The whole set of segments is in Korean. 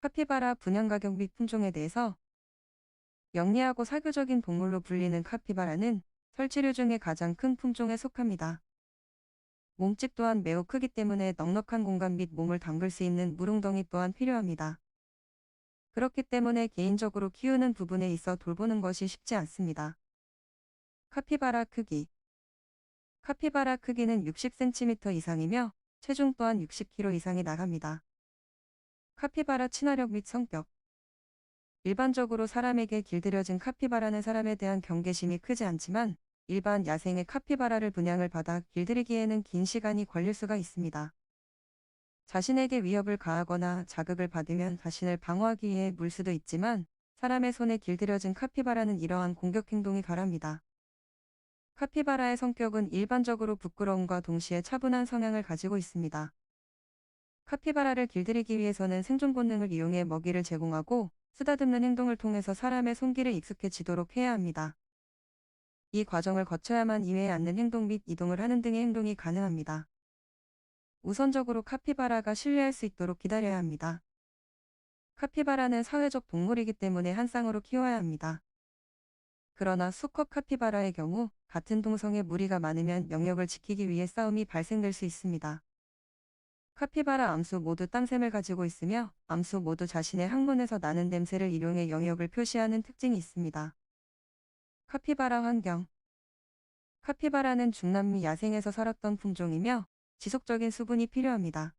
카피바라 분양 가격 및 품종에 대해서 영리하고 사교적인 동물로 불리는 카피바라는 설치류 중에 가장 큰 품종에 속합니다. 몸집 또한 매우 크기 때문에 넉넉한 공간 및 몸을 담글 수 있는 물웅덩이 또한 필요합니다. 그렇기 때문에 개인적으로 키우는 부분에 있어 돌보는 것이 쉽지 않습니다. 카피바라 크기 카피바라 크기는 60cm 이상이며 체중 또한 60kg 이상이 나갑니다. 카피바라 친화력 및 성격 일반적으로 사람에게 길들여진 카피바라는 사람에 대한 경계심이 크지 않지만 일반 야생의 카피바라를 분양을 받아 길들이기에는 긴 시간이 걸릴 수가 있습니다. 자신에게 위협을 가하거나 자극을 받으면 자신을 방어하기 위해 물 수도 있지만 사람의 손에 길들여진 카피바라는 이러한 공격 행동이 가랍니다. 카피바라의 성격은 일반적으로 부끄러움과 동시에 차분한 성향을 가지고 있습니다. 카피바라를 길들이기 위해서는 생존 본능을 이용해 먹이를 제공하고 쓰다듬는 행동을 통해서 사람의 손길에 익숙해지도록 해야 합니다. 이 과정을 거쳐야만 이외에 앉는 행동 및 이동을 하는 등의 행동이 가능합니다. 우선적으로 카피바라가 신뢰할 수 있도록 기다려야 합니다. 카피바라는 사회적 동물이기 때문에 한 쌍으로 키워야 합니다. 그러나 수컷 카피바라의 경우 같은 동성의 무리가 많으면 영역을 지키기 위해 싸움이 발생될 수 있습니다. 카피바라 암수 모두 땀샘을 가지고 있으며 암수 모두 자신의 항문에서 나는 냄새를 이용해 영역을 표시하는 특징이 있습니다. 카피바라 환경 카피바라는 중남미 야생에서 살았던 품종이며 지속적인 수분이 필요합니다.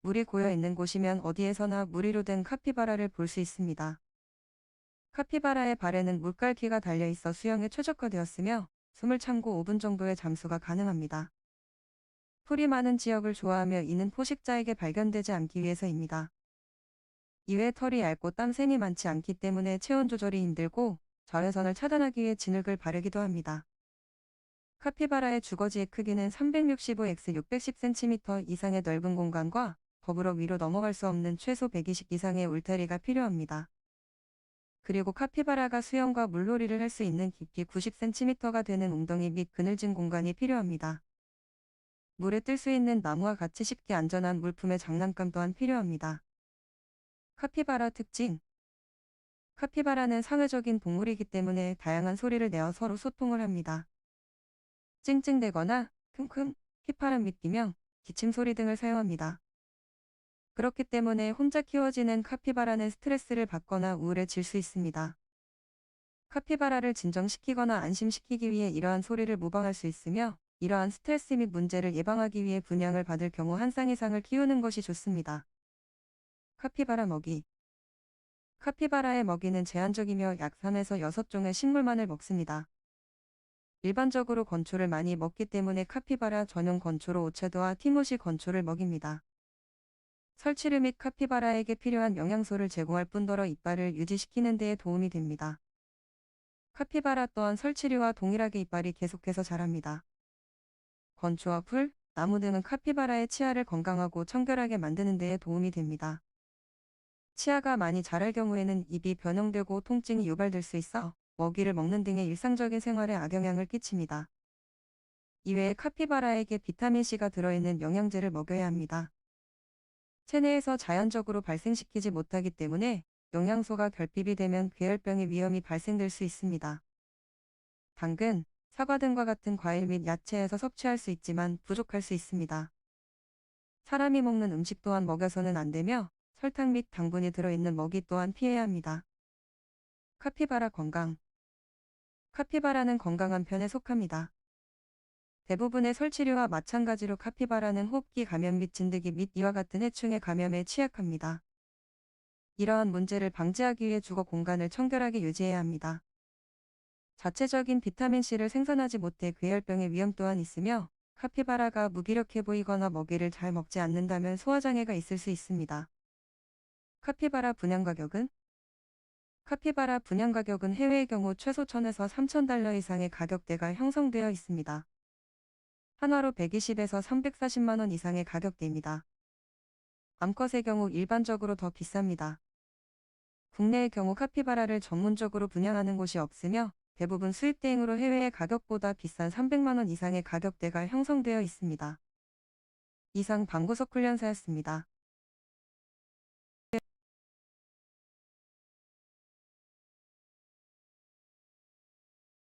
물이 고여 있는 곳이면 어디에서나 무리로 된 카피바라를 볼 수 있습니다. 카피바라의 발에는 물갈퀴가 달려 있어 수영에 최적화되었으며 숨을 참고 5분 정도의 잠수가 가능합니다. 풀이 많은 지역을 좋아하며 이는 포식자에게 발견되지 않기 위해서입니다. 이외 털이 얇고 땀샘이 많지 않기 때문에 체온 조절이 힘들고 자외선을 차단하기 위해 진흙을 바르기도 합니다. 카피바라의 주거지의 크기는 365x 610cm 이상의 넓은 공간과 더불어 위로 넘어갈 수 없는 최소 120 이상의 울타리가 필요합니다. 그리고 카피바라가 수영과 물놀이를 할 수 있는 깊이 90cm가 되는 웅덩이 및 그늘진 공간이 필요합니다. 물에 뜰 수 있는 나무와 같이 쉽게 안전한 물품의 장난감 또한 필요합니다. 카피바라 특징 카피바라는 상회적인 동물이기 때문에 다양한 소리를 내어 서로 소통을 합니다. 찡찡대거나 킁킁, 휘파람 및 비명, 기침 소리 등을 사용합니다. 그렇기 때문에 혼자 키워지는 카피바라는 스트레스를 받거나 우울해질 수 있습니다. 카피바라를 진정시키거나 안심시키기 위해 이러한 소리를 모방할 수 있으며 이러한 스트레스 및 문제를 예방하기 위해 분양을 받을 경우 한 쌍 이상을 키우는 것이 좋습니다. 카피바라 먹이 카피바라의 먹이는 제한적이며 약 3에서 6종의 식물만을 먹습니다. 일반적으로 건초를 많이 먹기 때문에 카피바라 전용 건초로 오체도와 티모시 건초를 먹입니다. 설치류 및 카피바라에게 필요한 영양소를 제공할 뿐더러 이빨을 유지시키는 데에 도움이 됩니다. 카피바라 또한 설치류와 동일하게 이빨이 계속해서 자랍니다. 건초와 풀, 나무 등은 카피바라의 치아를 건강하고 청결하게 만드는 데에 도움이 됩니다. 치아가 많이 자랄 경우에는 입이 변형되고 통증이 유발될 수 있어 먹이를 먹는 등의 일상적인 생활에 악영향을 끼칩니다. 이외에 카피바라에게 비타민C가 들어있는 영양제를 먹여야 합니다. 체내에서 자연적으로 발생시키지 못하기 때문에 영양소가 결핍이 되면 괴혈병의 위험이 발생될 수 있습니다. 당근, 사과 등과 같은 과일 및 야채에서 섭취할 수 있지만 부족할 수 있습니다. 사람이 먹는 음식 또한 먹여서는 안 되며 설탕 및 당분이 들어있는 먹이 또한 피해야 합니다. 카피바라 건강 카피바라는 건강한 편에 속합니다. 대부분의 설치류와 마찬가지로 카피바라는 호흡기 감염 및 진드기 및 이와 같은 해충의 감염에 취약합니다. 이러한 문제를 방지하기 위해 주거 공간을 청결하게 유지해야 합니다. 자체적인 비타민C를 생산하지 못해 괴혈병의 위험 또한 있으며 카피바라가 무기력해 보이거나 먹이를 잘 먹지 않는다면 소화장애가 있을 수 있습니다. 카피바라 분양 가격은 카피바라 분양 가격은 해외의 경우 최소 1000에서 3000달러 이상의 가격대가 형성되어 있습니다. 한화로 120에서 340만원 이상의 가격대입니다. 암컷의 경우 일반적으로 더 비쌉니다. 국내의 경우 카피바라를 전문적으로 분양하는 곳이 없으며 대부분 수입 대행으로 해외의 가격보다 비싼 300만원 이상의 가격대가 형성되어 있습니다. 이상 방구석 훈련사였습니다.